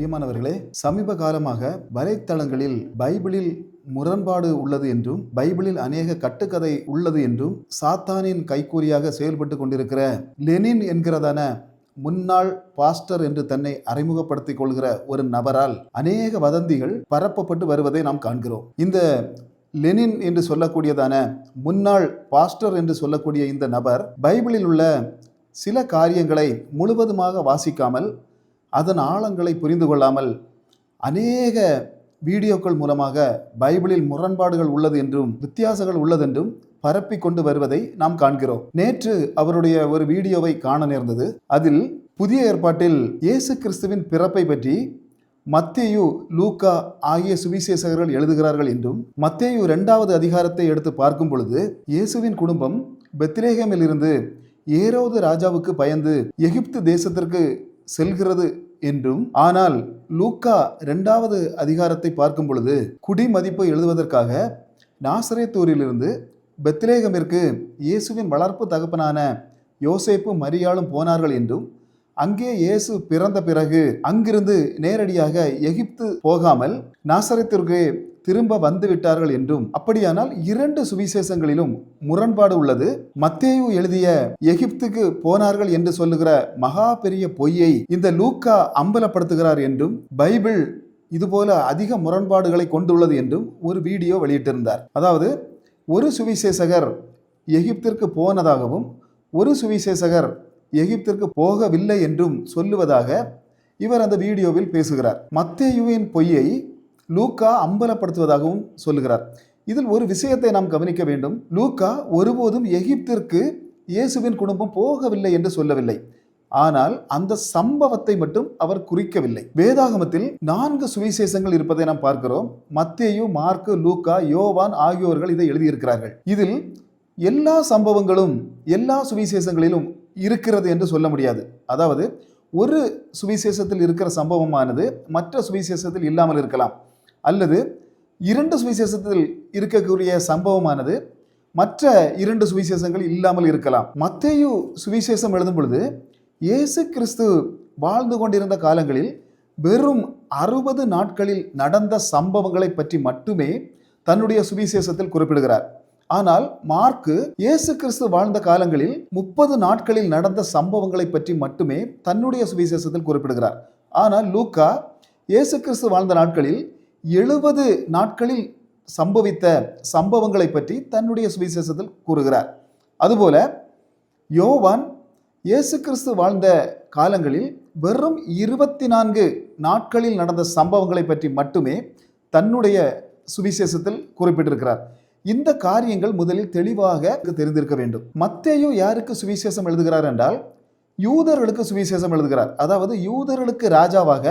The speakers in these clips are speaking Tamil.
பிரியமானவர்களே சமீப காலமாக வலைத்தளங்களில் பைபிளில் முரண்பாடு உள்ளது என்றும் பைபிளில் அநேக கட்டுக்கதை உள்ளது என்றும் சாத்தானின் கைக்கூறியாக செயல்பட்டு கொண்டிருக்கிற லெனின் என்கிறதான முன்னாள் பாஸ்டர் என்று தன்னை அறிமுகப்படுத்திக் கொள்கிற ஒரு நபரால் அநேக வதந்திகள் பரப்பப்பட்டு வருவதை நாம் காண்கிறோம். இந்த லெனின் என்று சொல்லக்கூடியதான முன்னாள் பாஸ்டர் என்று சொல்லக்கூடிய இந்த நபர் பைபிளில் உள்ள சில காரியங்களை முழுவதுமாக வாசிக்காமல் அதன் ஆழங்களை புரிந்து கொள்ளாமல் அநேக வீடியோக்கள் மூலமாக பைபிளில் முரண்பாடுகள் உள்ளது என்றும் வித்தியாசங்கள் உள்ளதென்றும் பரப்பி கொண்டு வருவதை நாம் காண்கிறோம். நேற்று அவருடைய ஒரு வீடியோவை காண நேர்ந்தது. அதில் புதிய ஏற்பாட்டில் இயேசு கிறிஸ்துவின் பிறப்பை பற்றி மத்தேயு லூக்கா ஆகிய சுவிசேஷகர்கள் எழுதுகிறார்கள் என்றும் மத்தேயு இரண்டாவது அதிகாரத்தை எடுத்து பார்க்கும் பொழுது இயேசுவின் குடும்பம் பெத்ரேகமிலிருந்து இருந்து ஏரோது ராஜாவுக்கு பயந்து எகிப்து தேசத்திற்கு செல்கிறது என்றும் ஆனால் லூக்கா இரண்டாவது அதிகாரத்தை பார்க்கும் பொழுது குடிமதிப்பு எழுதுவதற்காக நாசரேத்தூரிலிருந்து பெத்லேகமிற்கு இயேசுவின் வளர்ப்பு தகப்பனான யோசேப்பு மரியாளும் போனார்கள் என்றும் அங்கே இயேசு பிறந்த பிறகு அங்கிருந்து நேரடியாக எகிப்து போகாமல் நாசரத்திற்கு திரும்ப வந்து விட்டார்கள் என்றும் அப்படியானால் இரண்டு சுவிசேஷங்களிலும் முரண்பாடு உள்ளது. மத்தேயு எழுதிய எகிப்துக்கு போனார்கள் என்று சொல்லுகிற மகா பெரிய பொய்யை இந்த லூக்கா அம்பலப்படுத்துகிறார் என்றும் பைபிள் இதுபோல அதிக முரண்பாடுகளை கொண்டுள்ளது என்றும் ஒரு வீடியோ வெளியிட்டிருந்தார். அதாவது ஒரு சுவிசேஷகர் எகிப்திற்கு போனதாகவும் ஒரு சுவிசேஷகர் எகிப்திற்கு போகவில்லை என்றும் சொல்லுவதாக இவர் அந்த வீடியோவில் பேசுகிறார். மத்தேயுவின் பொய்யை லூக்கா அம்பலப்படுத்துவதாகவும் சொல்லுகிறார். இதில் ஒரு விஷயத்தை நாம் கவனிக்க வேண்டும். லூக்கா ஒருபோதும் எகிப்திற்கு இயேசுவின் குடும்பம் போகவில்லை என்று சொல்லவில்லை. ஆனால் அந்த சம்பவத்தை மட்டும் அவர் குறிக்கவில்லை. வேதாகமத்தில் நான்கு சுவிசேஷங்கள் இருப்பதை நாம் பார்க்கிறோம். மத்தேயு மார்க்கு லூக்கா யோவான் ஆகியோர்கள் இதை எழுதியிருக்கிறார்கள். இதில் எல்லா சம்பவங்களும் எல்லா சுவிசேஷங்களிலும் இருக்கிறது என்று சொல்ல முடியாது. அதாவது ஒரு சுவிசேஷத்தில் இருக்கிற சம்பவமானது மற்ற சுவிசேஷத்தில் இல்லாமல் இருக்கலாம். அல்லது இரண்டு சுவிசேஷத்தில் இருக்கக்கூடிய சம்பவமானது மற்ற இரண்டு சுவிசேஷங்கள் இல்லாமல் இருக்கலாம். மத்தேயு சுவிசேஷம் எழுதும் பொழுது இயேசு கிறிஸ்து வாழ்ந்து கொண்டிருந்த காலங்களில் வெறும் அறுபது நாட்களில் நடந்த சம்பவங்களை பற்றி மட்டுமே தன்னுடைய சுவிசேஷத்தில் குறிப்பிடுகிறார். ஆனால் மார்க்கு இயேசு கிறிஸ்து வாழ்ந்த காலங்களில் முப்பது நாட்களில் நடந்த சம்பவங்களை பற்றி மட்டுமே தன்னுடைய சுவிசேஷத்தில் குறிப்பிடுகிறார். ஆனால் லூக்கா இயேசு கிறிஸ்து வாழ்ந்த நாட்களில் எழுபது நாட்களில் சம்பவித்த சம்பவங்களை பற்றி தன்னுடைய சுவிசேஷத்தில் கூறுகிறார். அதுபோல யோவான் இயேசு கிறிஸ்து வாழ்ந்த காலங்களில் வெறும் இருபத்தி நான்கு நாட்களில் நடந்த சம்பவங்களை பற்றி மட்டுமே தன்னுடைய சுவிசேஷத்தில் குறிப்பிட்டிருக்கிறார். இந்த காரியங்கள் முதலில் தெளிவாக தெரிந்திருக்க வேண்டும். மத்தேயு யாருக்கு சுவிசேஷம் எழுதுகிறார் என்றால் யூதர்களுக்கு சுவிசேஷம் எழுதுகிறார். அதாவது யூதர்களுக்கு ராஜாவாக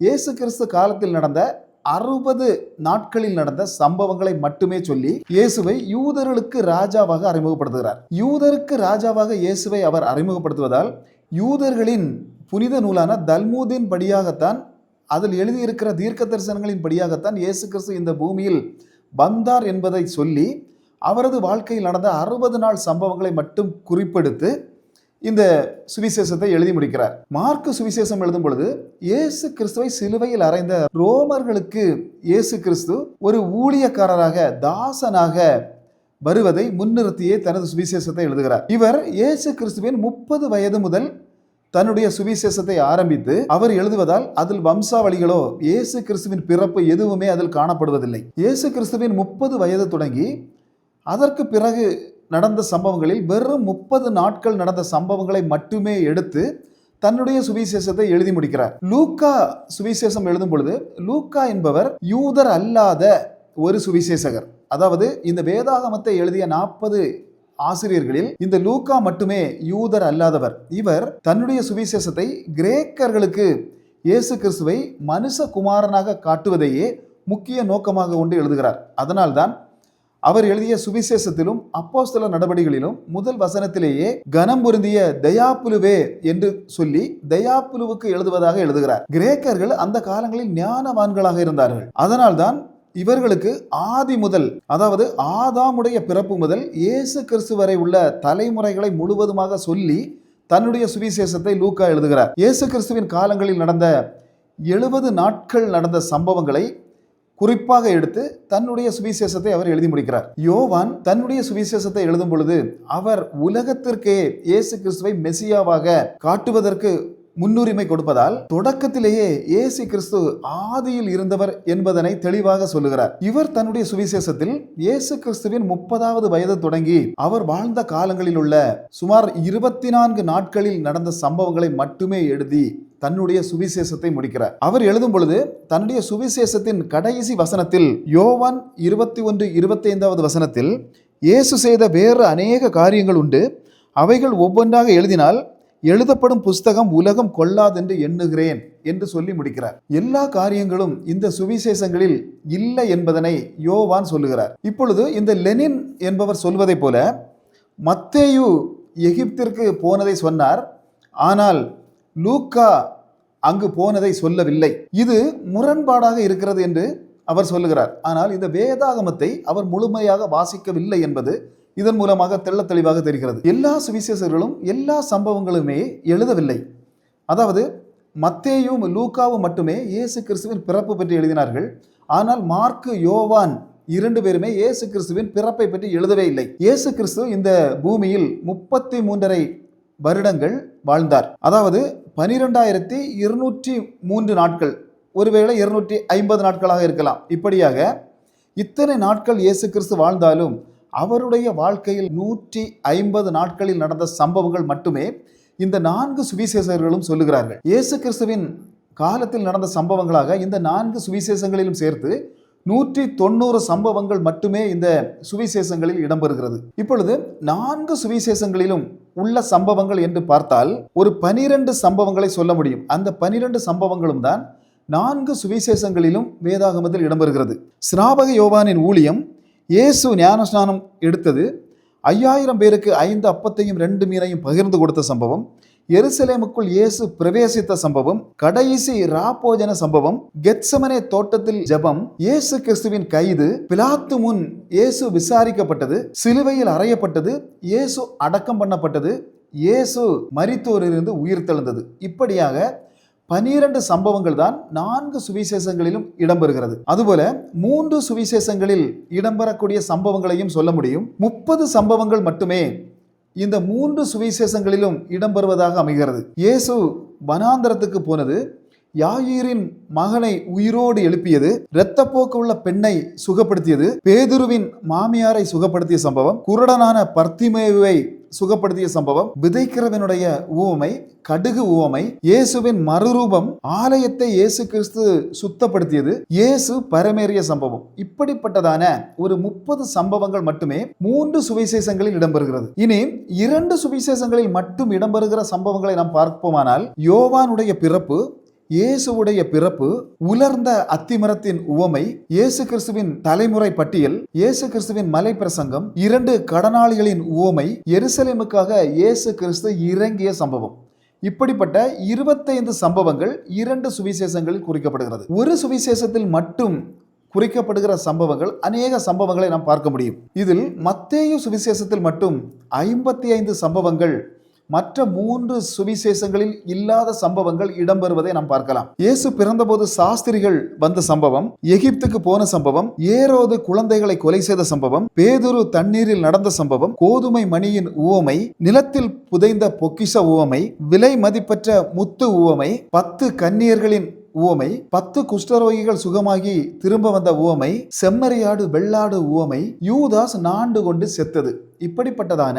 இயேசு கிறிஸ்து காலத்தில் நடந்த அறுபது நாட்களில் நடந்த சம்பவங்களை மட்டுமே சொல்லி இயேசுவை யூதர்களுக்கு ராஜாவாக அறிமுகப்படுத்துகிறார். யூதருக்கு ராஜாவாக இயேசுவை அவர் அறிமுகப்படுத்துவதால் யூதர்களின் புனித நூலான தல்மூதின் படியாகத்தான் அதில் எழுதியிருக்கிற தீர்க்க தரிசனங்களின் படியாகத்தான் இயேசு கிறிஸ்து இந்த பூமியில் வந்தார் என்பதை சொல்லி அவரது வாழ்க்கையில் நடந்த அறுபது நாள் சம்பவங்களை மட்டும் குறிப்பெடுத்து இந்த சுவிசேஷத்தை எழுதி முடிக்கிறார். மார்க்கு சுவிசேஷம் எழுதும் பொழுது இயேசு கிறிஸ்துவை சிலுவையில் அறைந்த ரோமர்களுக்கு இயேசு கிறிஸ்து ஒரு ஊழியக்காரராக தாசனாக வருவதை முன்னிறுத்தியே தனது சுவிசேஷத்தை எழுதுகிறார். இவர் இயேசு கிறிஸ்துவின் முப்பது வயது முதல் தன்னுடைய சுவிசேஷத்தை ஆரம்பித்து அவர் எழுதுவதால் அதில் வம்சாவளிகளோ இயேசு கிறிஸ்துவின் பிறப்பு எதுவுமே அதில் காணப்படுவதில்லை. இயேசு கிறிஸ்துவின் முப்பது வயது தொடங்கி அதற்கு பிறகு நடந்த சம்பவங்களில் வெறும் முப்பது நாட்கள் நடந்த சம்பவங்களை மட்டுமே எடுத்து தன்னுடைய சுவிசேஷத்தை எழுதி முடிக்கிறார். லூக்கா சுவிசேஷம் எழுதும் பொழுது லூக்கா என்பவர் யூதர் அல்லாத ஒரு சுவிசேஷகர். அதாவது இந்த வேதாகமத்தை எழுதிய நாற்பது ஆசிரியர்களில் இந்த லூக்கா மட்டுமே யூதர் அல்லாதவர். இவர் தன்னுடைய சுவிசேஷத்தை கிரேக்கர்களுக்கு இயேசு கிறிஸ்துவை மனுஷகுமாரனாக காட்டுவதையே முக்கிய நோக்கமாக கொண்டு எழுதுகிறார். அதனால்தான் அவர் எழுதிய சுவிசேஷத்திலும் அப்போஸ்தல நடவடிகளிலும் முதல் வசனத்திலேயே கனம் பொருந்திய தயாப்புலுவே என்று சொல்லி தயாப்புலுவுக்கு எழுதுவதாக எழுதுகிறார். கிரேக்கர்கள் அந்த காலங்களில் ஞானவான்களாக இருந்தார்கள். அதனால்தான் இவர்களுக்கு ஆதி முதல் அதாவது ஆதாமுடைய பிறப்பு முதல் இயேசு கிறிஸ்து வரை உள்ள தலைமுறைகளை முழுவதுமாக சொல்லி தன்னுடைய சுவிசேஷத்தை லூக்கா எழுதுகிறார். இயேசு கிறிஸ்துவின் காலங்களில் நடந்த எழுபது நாட்கள் நடந்த சம்பவங்களை குறிப்பாக எடுத்து தன்னுடைய சுவிசேஷத்தை அவர் எழுதி முடிக்கிறார். யோவான் தன்னுடைய சுவிசேஷத்தை எழுதும் பொழுது அவர் உலகத்திற்கே இயேசு கிறிஸ்துவை மெசியாவாக காட்டுவதற்கு முன்னுரிமை கொடுப்பதால் தொடக்கத்திலேயே இயேசு கிறிஸ்து ஆதியில் இருந்தவர் என்பதனை தெளிவாக சொல்லுகிறார். இவர் தன்னுடைய சுவிசேஷத்தில் இயேசு கிறிஸ்துவின் முப்பதாவது வயது தொடங்கி அவர் வாழ்ந்த காலங்களில் உள்ள சுமார் இருபத்தி நான்கு நாட்களில் நடந்த சம்பவங்களை மட்டுமே எழுதி தன்னுடைய சுவிசேஷத்தை முடிக்கிறார். அவர் எழுதும் பொழுது தன்னுடைய சுவிசேஷத்தின் கடைசி வசனத்தில் யோவான் இருபத்தி ஒன்று இருபத்தி ஐந்தாவது வசனத்தில் இயேசு செய்த வேறு அநேக காரியங்கள் உண்டு. அவைகள் ஒவ்வொன்றாக எழுதினால் எழுதப்படும் புஸ்தகம் உலகம் கொள்ளாதென்று எண்ணுகிறேன் என்று சொல்லி முடிக்கிறார். எல்லா காரியங்களும் இந்த சுவிசேஷங்களில் இல்லை என்பதனை யோவான் சொல்லுகிறார். இப்பொழுது இந்த லெனின் என்பவர் சொல்வதைப் போல மத்தேயு எகிப்திற்கு போனதை சொன்னார். ஆனால் லூக்கா அங்கு போனதை சொல்லவில்லை. இது முரண்பாடாக இருக்கிறது என்று அவர் சொல்லுகிறார். ஆனால் இந்த வேதாகமத்தை அவர் முழுமையாக வாசிக்கவில்லை என்பது இதன் மூலமாக தெள்ள தெளிவாக தெரிகிறது. எல்லா சுவிசேஷர்களும் எல்லா சம்பவங்களுமே எழுதவில்லை. அதாவது மத்தேயும் லூக்காவும் மட்டுமே இயேசு கிறிஸ்துவின் பிறப்பு பற்றி எழுதினார்கள். ஆனால் மார்க்கு யோவான் இரண்டு பேருமே இயேசு கிறிஸ்துவின் பிறப்பை பற்றி எழுதவே இல்லை. இயேசு கிறிஸ்து இந்த பூமியில் முப்பத்தி மூன்றரை வருடங்கள் வாழ்ந்தார். அதாவது பனிரெண்டாயிரத்தி இருநூற்றி மூன்று நாட்கள். ஒருவேளை இருநூற்றி ஐம்பது நாட்களாக இருக்கலாம். இப்படியாக இத்தனை நாட்கள் இயேசு கிறிஸ்து வாழ்ந்தாலும் அவருடைய வாழ்க்கையில் நூற்றி ஐம்பது நாட்களில் நடந்த சம்பவங்கள் மட்டுமே இந்த நான்கு சுவிசேஷர்களும் சொல்லுகிறார்கள். இயேசு கிறிஸ்துவின் காலத்தில் நடந்த சம்பவங்களாக இந்த நான்கு சுவிசேஷங்களிலும் சேர்த்து நூற்றி தொண்ணூறு சம்பவங்கள் மட்டுமே இந்த சுவிசேஷங்களில் இடம்பெறுகிறது. இப்பொழுது நான்கு சுவிசேஷங்களிலும் உள்ள சம்பவங்கள் என்று பார்த்தால் ஒரு பனிரெண்டு சம்பவங்களை சொல்ல முடியும். அந்த பனிரெண்டு சம்பவங்களும் தான் நான்கு சுவிசேஷங்களிலும் வேதாகமத்தில் இடம்பெறுகிறது. ஸ்நாபக யோவானின் ஊழியம் இயேசு ஞானஸ்நானம் எடுத்தது. ஐயாயிரம் பேருக்கு ஐந்து அப்பத்தையும் ரெண்டு மீனையும் பகிர்ந்து கொடுத்த சம்பவம். எருசலேமுக்குள் இயேசு பிரவேசித்த சம்பவம். கடைசி ராப்போஜன சம்பவம். கெத்சமனே தோட்டத்தில் ஜெபம். இயேசு கிறிஸ்துவின் கைது. பிலாத்து முன் இயேசு விசாரிக்கப்பட்டது. சிலுவையில் அறையப்பட்டது. இயேசு அடக்கம் பண்ணப்பட்டது. இயேசு மரித்தோரிலிருந்து உயிர் தெழுந்தது. இப்படியாக பனிரெண்டு சம்பவங்கள் தான் நான்கு சுவிசேஷங்களிலும் இடம்பெறுகிறது. அதுபோல மூன்று சுவிசேஷங்களில் இடம்பெறக்கூடிய சம்பவங்களையும் சொல்ல முடியும். முப்பது சம்பவங்கள் மட்டுமே இந்த மூன்று சுவிசேஷங்களிலும் இடம்பெறுவதாக அமைகிறது. இயேசு வனாந்தரத்துக்கு போனது யாயீரின் மகனை உயிரோடு எழுப்பியது இரத்தப்போக்கு உள்ள பெண்ணை சுகப்படுத்தியது பேதுருவின் மாமியாரை சுகப்படுத்திய சம்பவம் குருடனான பர்த்திமேவை சுகப்படுத்திய சம்பவம். விதைக்கிறவனுடைய ஊமை கடுகு ஊவமை இயேசுவின் மறுரூபம் ஆலயத்தை இயேசு கிறிஸ்து சுத்தப்படுத்தியது இயேசு பரமேறிய சம்பவம். இப்படிப்பட்டதான ஒரு முப்பது சம்பவங்கள் மட்டுமே மூன்று சுவிசேஷங்களில் இடம்பெறுகிறது. இனி இரண்டு சுவிசேஷங்களில் மட்டும் இடம்பெறுகிற சம்பவங்களை நாம் பார்ப்போமானால் யோவானுடைய பிறப்பு இயேசுவுடைய பிறப்பு உலர்ந்த அத்திமரத்தின் உவமை இயேசு கிறிஸ்துவின் தலைமுறை பட்டியல் இயேசு கிறிஸ்துவின் மலை பிரசங்கம் இரண்டு கடனாளிகளின் உவமை எருசலேமுக்காக இயேசு கிறிஸ்து இறங்கிய சம்பவம். இப்படிப்பட்ட இருபத்தைந்து சம்பவங்கள் இரண்டு சுவிசேஷங்களில் குறிக்கப்படுகிறது. ஒரு சுவிசேஷத்தில் மட்டும் குறிக்கப்படுகிற சம்பவங்கள் அநேக சம்பவங்களை நாம் பார்க்க முடியும். இதில் மத்தேய சுவிசேஷத்தில் மட்டும் ஐம்பத்தி ஐந்து சம்பவங்கள் மற்ற மூன்று சுவிசேஷங்களில் இல்லாத சம்பவங்கள் இடம்பெறுவதை நாம் பார்க்கலாம். இயேசு பிறந்தபோது சாஸ்திரிகள் வந்த சம்பவம் எகிப்துக்கு போன சம்பவம் ஏரோது குழந்தைகளை கொலை செய்த சம்பவம் பேதுரு தண்ணீரில் நடந்த சம்பவம் கோதுமை மணியின் உவமை நிலத்தில் புதைந்த பொக்கிஷ உவமை விலை மதிப்பற்ற முத்து உவமை பத்து கன்னியர்களின் உவமை பத்து குஷ்டரோகிகள் சுகமாகி திரும்ப வந்த உவமை செம்மறியாடு வெள்ளாடு உவமை யூதாஸ் நாண்டு கொண்டு செத்தது. இப்படிப்பட்டதான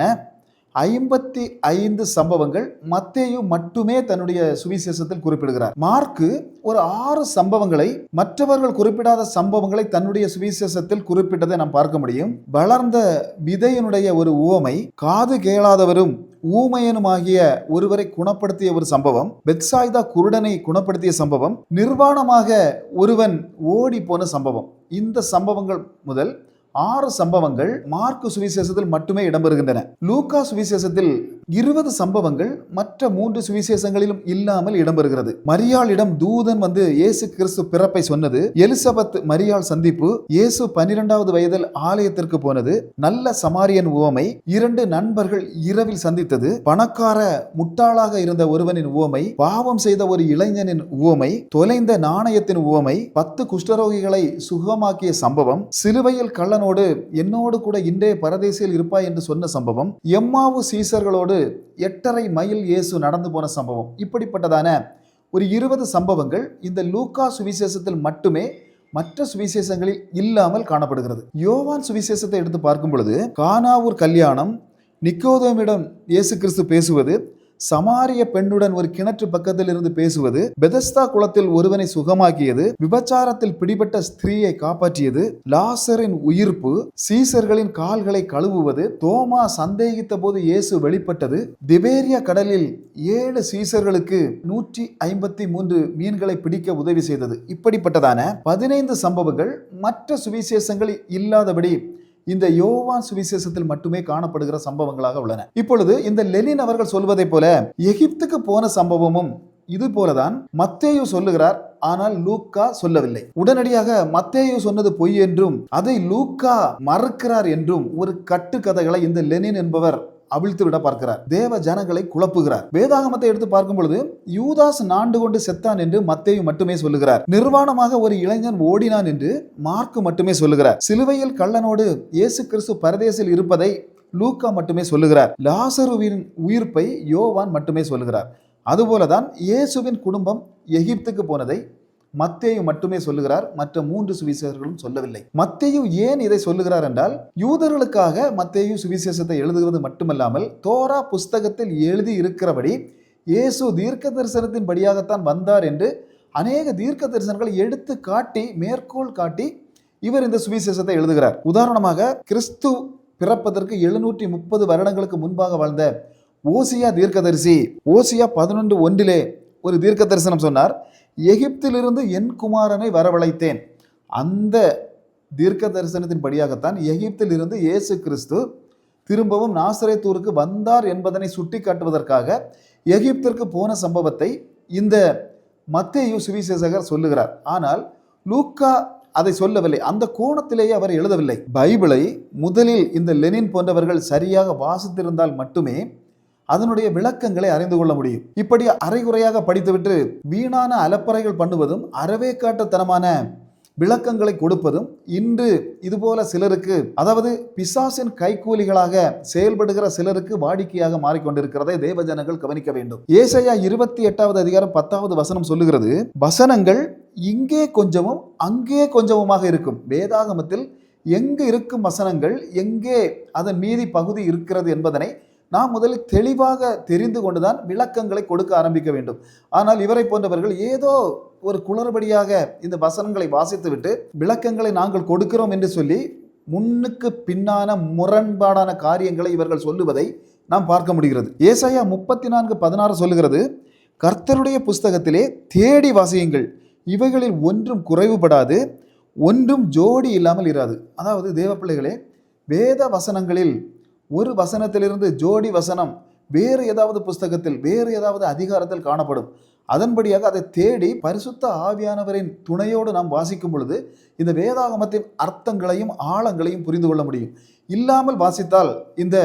ஐம்பத்தி ஐந்து சம்பவங்கள் மத்தேயு மட்டுமே தன்னுடைய சுவிசேஷத்தில் குறிப்பிடுகிறார். மார்க்கு ஒரு ஆறு சம்பவங்களை மற்றவர்கள் குறிப்பிடாத சம்பவங்களை தன்னுடைய சுவிசேஷத்தில் குறிப்பிட்டதை நாம் பார்க்க முடியும். வளர்ந்த விதையினுடைய ஒரு உவமை காது கேளாதவரும் ஊமையனுமாகிய ஒருவரை குணப்படுத்திய ஒரு சம்பவம் பெட்சாய்தா குருடனை குணப்படுத்திய சம்பவம் நிர்வாணமாக ஒருவன் ஓடி போன சம்பவம். இந்த சம்பவங்கள் முதல் ஆறு சம்பவங்கள் மார்க்கு சுவிசேஷத்தில் மட்டுமே இடம்பெறுகின்றன. லூக்கா சுவிசேஷத்தில் இருபது சம்பவங்கள் மற்ற மூன்று சுவிசேஷங்களிலும் இல்லாமல் இடம்பெறுகிறது. மரியாளிடம் தூதன் வந்து இயேசு கிறிஸ்து பிறப்பை சொன்னது எலிசபெத் மரியாள் சந்திப்பு இயேசு பன்னிரெண்டாவது வயதில் ஆலயத்திற்கு போனது நல்ல சமாரியன் உவமை இரண்டு நண்பர்கள் இரவில் சந்தித்தது பணக்கார முட்டாளாக இருந்த ஒருவனின் உவமை பாவம் செய்த ஒரு இளைஞனின் உவமை தொலைந்த நாணயத்தின் உவமை பத்து குஷ்டரோகிகளை சுகமாக்கிய சம்பவம் சிலுவையில் கள்ளன் கள்ளனோடு என்னோடு கூட இன்றே பரதேசியில் இருப்பாய் என்று சொன்ன சம்பவம் எம்மாவு சீசர்களோடு எட்டரை மைல் இயேசு நடந்து போன சம்பவம். இப்படிப்பட்டதான ஒரு இருபது சம்பவங்கள் இந்த லூக்கா சுவிசேஷத்தில் மட்டுமே மற்ற சுவிசேஷங்களில் இல்லாமல் காணப்படுகிறது. யோவான் சுவிசேஷத்தை எடுத்து பார்க்கும் பொழுது கானாவூர் கல்யாணம் நிக்கோதோமிடம் இயேசு கிறிஸ்து பேசுவது சமாரிய பெண்ணுடன் ஒரு கிணற்று பக்கத்தில் இருந்து பேசுவது பெதஸ்தா குளத்தில் ஒருவனை சுகமாக்கியது விபச்சாரத்தில் பிடிபட்ட ஸ்திரீயை காப்பாற்றியது லாசரின் உயிர்ப்பு சீசர்களின் கால்களை கழுவுவது தோமா சந்தேகித்த போது இயேசு வெளிப்பட்டது திபேரியா கடலில் ஏழு சீசர்களுக்கு நூற்றி ஐம்பத்தி மூன்று மீன்களை பிடிக்க உதவி செய்தது. இப்படிப்பட்டதான பதினைந்து சம்பவங்கள் மற்ற சுவிசேஷங்களில் இல்லாதபடி இந்த யோவான் சுவிசேஷத்தில் மட்டுமே காணப்படுகிற சம்பவங்களாக உள்ளன. இப்பொழுது இந்த லெனின் அவர்கள் சொல்வதைப் போல எகிப்துக்கு போன சம்பவமும் இது போலதான் மத்தேயு சொல்லுகிறார் ஆனால் லூக்கா சொல்லவில்லை. உடனடியாக மத்தேயு சொன்னது பொய் என்றும் அதை லூக்கா மறுக்கிறார் என்றும் ஒரு கட்டுக்கதைகளை இந்த லெனின் என்பவர் அவிழ்த்து விட பார்க்கிறார். தேவ ஜனங்களை குழப்புகிறார். வேதாகமத்தை எடுத்து பார்க்கும் பொழுது யூதாஸ் நாண்டு கொண்டு செத்தான் என்று மத்தேயு மட்டுமே சொல்லுகிறார். நிர்வாணமாக ஒரு இளைஞன் ஓடினான் என்று மார்க்கு மட்டுமே சொல்லுகிறார். சிலுவையில் கள்ளனோடு இயேசு கிறிஸ்து பரதேசில் இருப்பதை லூக்கா மட்டுமே சொல்லுகிறார். லாசருவின் உயிர்ப்பை யோவான் மட்டுமே சொல்லுகிறார். அதுபோலதான் இயேசுவின் குடும்பம் எகிப்துக்கு போனதை மத்தேயு மட்டுமே சொல்லுகிறார் மற்ற மூன்று சுவிசேஷர்களும் சொல்லவில்லை. மத்தேயு ஏன் இதை சொல்லுகிறார் என்றால் யூதர்களுக்காக மத்தேயு சுவிசேஷத்தை எழுதுவது மட்டுமல்லாமல் தோரா புஸ்தகத்தில் எழுதி இருக்கிறபடி இயேசு தீர்க்க தரிசனத்தின் படியாகத்தான் வந்தார் என்று அநேக தீர்க்க தரிசனங்களை எடுத்து காட்டி மேற்கோள் காட்டி இவர் இந்த சுவிசேஷத்தை எழுதுகிறார். உதாரணமாக கிறிஸ்து பிறப்பதற்கு எழுநூற்றி முப்பது வருடங்களுக்கு முன்பாக வாழ்ந்த ஓசியா தீர்க்கதரிசி ஓசியா பதினொன்று ஒன்றிலே ஒரு தீர்க்க தரிசனம் சொன்னார். எகிப்திலிருந்து என் குமாரனை வரவழைத்தேன். அந்த தீர்க்க தரிசனத்தின் படியாகத்தான் எகிப்திலிருந்து இயேசு கிறிஸ்து திரும்பவும் நாசரேத்தூருக்கு வந்தார் என்பதனை சுட்டி காட்டுவதற்காக எகிப்திற்கு போன சம்பவத்தை இந்த மத்தேயு சுவிசேஷகர் சொல்லுகிறார். ஆனால் லூக்கா அதை சொல்லவில்லை. அந்த கோணத்திலேயே அவர் எழுதவில்லை. பைபிளை முதலில் இந்த லெனின் போன்றவர்கள் சரியாக வாசித்திருந்தால் மட்டுமே அதனுடைய விளக்கங்களை அறிந்து கொள்ள முடியும். இப்படி அரைகுறையாக படித்துவிட்டு வீணான அலப்பறைகள் பண்ணுவதும் அறவே காட்டத்தனமான விளக்கங்களை கொடுப்பதும் இன்று இதுபோல சிலருக்கு அதாவது பிசாசின் கைக்கூலிகளாக செயல்படுகிற சிலருக்கு வாடிக்கையாக மாறிக்கொண்டிருக்கிறதை தேவஜனங்கள் கவனிக்க வேண்டும். ஏசையா இருபத்தி எட்டாவது அதிகாரம் பத்தாவது வசனம் சொல்லுகிறது வசனங்கள் இங்கே கொஞ்சமும் அங்கே கொஞ்சமுமாக இருக்கும். வேதாகமத்தில் எங்கு இருக்கும் வசனங்கள் எங்கே அதன் மீதி பகுதி இருக்கிறது என்பதனை நாம் முதலில் தெளிவாக தெரிந்து கொண்டுதான் விளக்கங்களை கொடுக்க ஆரம்பிக்க வேண்டும். ஆனால் இவரை போன்றவர்கள் ஏதோ ஒரு குளறுபடியாக இந்த வசனங்களை வாசித்துவிட்டு விளக்கங்களை நாங்கள் கொடுக்கிறோம் என்று சொல்லி முன்னுக்கு பின்னான முரண்பாடான காரியங்களை இவர்கள் சொல்லுவதை நாம் பார்க்க முடிகிறது. ஏசாயா முப்பத்தி நான்கு பதினாறு சொல்லுகிறது கர்த்தருடைய புஸ்தகத்திலே தேடி வாசியுங்கள். இவைகளில் ஒன்றும் குறைவுபடாது ஒன்றும் ஜோடி இல்லாமல் இராது. அதாவது தேவ பிள்ளைகளே வேத வசனங்களில் ஒரு வசனத்திலிருந்து ஜோடி வசனம் வேறு ஏதாவது புஸ்தகத்தில் வேறு ஏதாவது அதிகாரத்தில் காணப்படும். அதன்படியாக அதை தேடி பரிசுத்த ஆவியானவரின் துணையோடு நாம் வாசிக்கும் பொழுது இந்த வேதாகமத்தின் அர்த்தங்களையும் ஆழங்களையும் புரிந்து கொள்ள முடியும். இல்லாமல் வாசித்தால் இந்த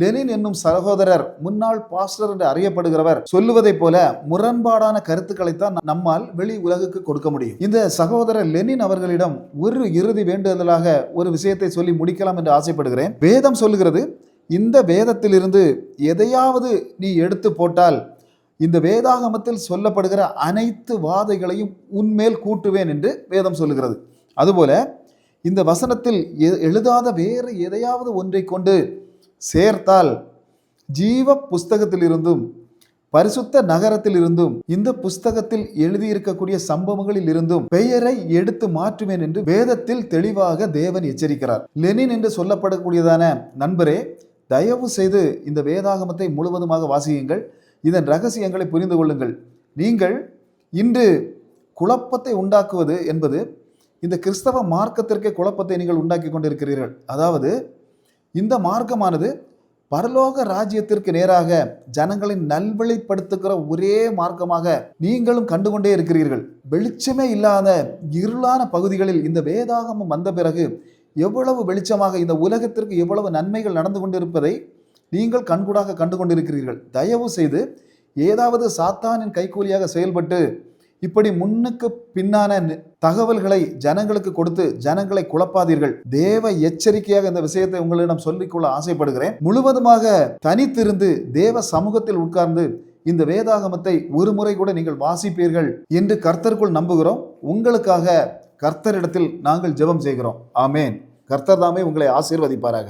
லெனின் என்னும் சகோதரர் முன்னாள் பாஸ்டர் என்று அறியப்படுகிறவர் சொல்லுவதைப் போல முரண்பாடான கருத்துக்களைத்தான் நம்மால் வெளி உலகுக்கு கொடுக்க முடியும். இந்த சகோதரர் லெனின் அவர்களிடம் ஒரு இறுதி வேண்டுதலாக ஒரு விஷயத்தை சொல்லி முடிக்கலாம் என்று ஆசைப்படுகிறேன். வேதம் சொல்லுகிறது இந்த வேதத்திலிருந்து எதையாவது நீ எடுத்து போட்டால் இந்த வேதாகமத்தில் சொல்லப்படுகிற அனைத்து வாதைகளையும் உன்மேல் கூட்டுவேன் என்று வேதம் சொல்லுகிறது. அதுபோல இந்த வசனத்தில் எழுதாத வேறு எதையாவது ஒன்றை கொண்டு சேர்த்தால் ஜீவ புஸ்தகத்திலிருந்தும் பரிசுத்த நகரத்தில் இருந்தும் இந்த புஸ்தகத்தில் எழுதியிருக்கக்கூடிய சம்பவங்களில் இருந்தும் பெயரை எடுத்து மாற்றுவேன் என்று வேதத்தில் தெளிவாக தேவன் எச்சரிக்கிறார். லெனின் என்று சொல்லப்படக்கூடியதான நண்பரே தயவு செய்து இந்த வேதாகமத்தை முழுவதுமாக வாசியுங்கள். இதன் ரகசியங்களை புரிந்து கொள்ளுங்கள். நீங்கள் இன்று குழப்பத்தை உண்டாக்குவது என்பது இந்த கிறிஸ்தவ மார்க்கத்திற்கே குழப்பத்தை நீங்கள் உண்டாக்கி கொண்டிருக்கிறீர்கள். அதாவது இந்த மார்க்கமானது பரலோக ராஜ்யத்திற்கு நேராக ஜனங்களை நல்வழிப்படுத்துகிற ஒரே மார்க்கமாக நீங்களும் கண்டுகொண்டே இருக்கிறீர்கள். வெளிச்சமே இல்லாத இருளான பகுதிகளில் இந்த வேதாகமம் வந்த பிறகு எவ்வளவு வெளிச்சமாக இந்த உலகத்திற்கு எவ்வளவு நன்மைகள் நடந்து கொண்டிருப்பதை நீங்கள் கண்கூடாக கண்டு கொண்டிருக்கிறீர்கள் தயவு செய்து ஏதாவது சாத்தானின் கைக்கூலியாக செயல்பட்டு இப்படி முன்னுக்கு பின்னான தகவல்களை ஜனங்களுக்கு கொடுத்து ஜனங்களை குழப்பாதீர்கள். தேவ எச்சரிக்கையாக இந்த விஷயத்தை உங்களிடம் சொல்லிக்கொள்ள ஆசைப்படுகிறேன். முழுவதுமாக தனித்திருந்து தேவ சமூகத்தில் உட்கார்ந்து இந்த வேதாகமத்தை ஒரு முறை கூட நீங்கள் வாசிப்பீர்கள் என்று கர்த்தருக்குள் நம்புகிறோம். உங்களுக்காக கர்த்தரிடத்தில் நாங்கள் ஜெபம் செய்கிறோம். ஆமேன். கர்த்தர் தாமே உங்களை ஆசீர்வதிப்பாராக.